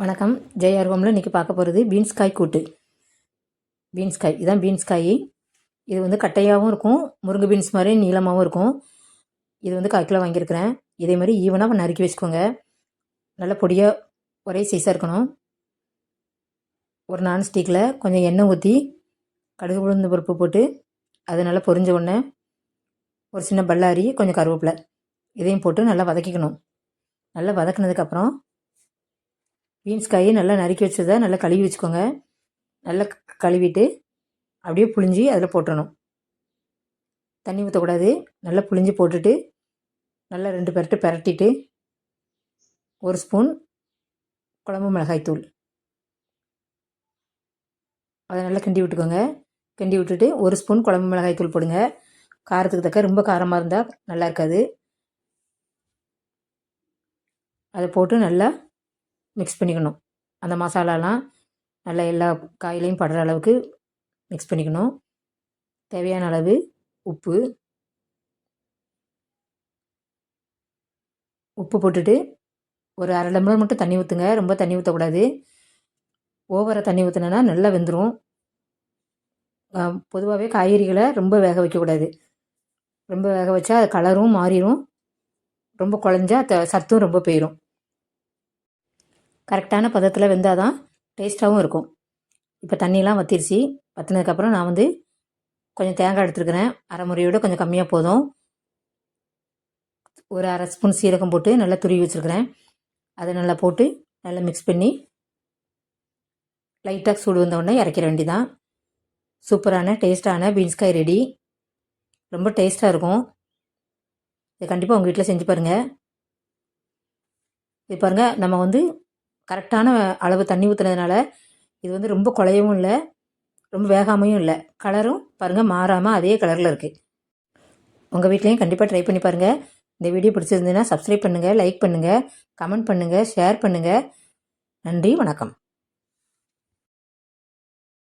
வணக்கம். ஜெய் ஆர்வமில் இன்றைக்கி பார்க்க போகிறது பீன்ஸ் காய் கூட்டு. பீன்ஸ் காய். இதான் பீன்ஸ் காய். இது வந்து கட்டையாகவும் இருக்கும் முருங்கை பீன்ஸ் மாதிரி நீளமாகவும் இருக்கும். இது வந்து கால் கிலோ வாங்கியிருக்கிறேன். இதே மாதிரி ஈவனாக நறுக்கி வச்சுக்கோங்க. நல்ல பொடியாக ஒரே சைஸாக இருக்கணும். ஒரு நான்ஸ்டிக்கில் கொஞ்சம் எண்ணெய் ஊற்றி கடுகு உளுந்து பருப்பு போட்டு அது நல்லா பொரிஞ்ச உடனே ஒரு சின்ன பல்லாரி கொஞ்சம் கருவேப்பிலை இதையும் போட்டு நல்லா வதக்கிக்கணும். நல்லா வதக்குனதுக்கப்புறம் பீன்ஸ் காயை நல்லா நறுக்கி வச்சதை நல்லா கழுவி வச்சுக்கோங்க. நல்லா கழுவிட்டு அப்படியே புழிஞ்சி அதில் போட்டணும் தண்ணி ஊற்றக்கூடாது நல்லா புழிஞ்சி போட்டுட்டு நல்லா ரெண்டு பெரட்டு பரட்டிட்டு ஒரு ஸ்பூன் குழம்பு மிளகாய்த்தூள் அதை நல்லா கிண்டி விட்டுக்கோங்க. கிண்டி விட்டுட்டு ஒரு ஸ்பூன் குழம்பு மிளகாய் தூள் போடுங்க. காரத்துக்கு தக்க ரொம்ப காரமாக இருந்தால் நல்லா இருக்காது. அதை போட்டு நல்லா மிக்ஸ் பண்ணிக்கணும். அந்த மசாலாலாம் நல்லா எல்லா காயிலையும் படுற அளவுக்கு மிக்ஸ் பண்ணிக்கணும். தேவையான அளவு உப்பு. உப்பு போட்டுட்டு ஒரு அரை டம்ளர் மட்டும் தண்ணி ஊற்றுங்க ரொம்ப தண்ணி ஊற்றக்கூடாது ஓவராக தண்ணி ஊற்றுனேன்னா நல்லா வெந்துடும் பொதுவாகவே காய்கறிகளை ரொம்ப வேக வைக்கக்கூடாது. ரொம்ப வேக வச்சா அது கலரும் மாறிடும் ரொம்ப குழஞ்சா த சத்தும் ரொம்ப போயிடும் கரெக்டான பதத்தில் வெந்தால் தான் டேஸ்ட்டாகவும் இருக்கும். இப்போ தண்ணியெலாம் வற்றிருச்சு வத்தினதுக்கப்புறம் நான் வந்து கொஞ்சம் தேங்காய் எடுத்துருக்கிறேன். அரை முறையோட கொஞ்சம் கம்மியாக போதும். ஒரு அரை ஸ்பூன் சீரகம் போட்டு நல்லா துருவி வச்சுருக்கிறேன். அதை நல்லா போட்டு நல்லா மிக்ஸ் பண்ணி லைட்டாக சூடு வந்தவுடனே உடனே இறக்கிற வேண்டியதான் சூப்பரான டேஸ்ட்டான பீன்ஸ் காய் ரெடி ரொம்ப டேஸ்ட்டாக இருக்கும். இதை கண்டிப்பாக உங்கள் வீட்டில் செஞ்சு பாருங்கள் இது பாருங்கள் நம்ம வந்து கரெக்டான அளவு தண்ணி ஊற்றுனதுனால இது வந்து ரொம்ப குழையவும் இல்லை ரொம்ப வேகாமையும் இல்லை. கலரும் பாருங்கள் மாறாமல் அதே கலரில் இருக்குது உங்கள் வீட்லேயும் கண்டிப்பாக ட்ரை பண்ணி பாருங்கள் இந்த வீடியோ பிடிச்சிருந்ததுன்னா சப்ஸ்கிரைப் பண்ணுங்கள் லைக் பண்ணுங்கள் கமெண்ட் பண்ணுங்கள் ஷேர் பண்ணுங்கள் நன்றி வணக்கம்.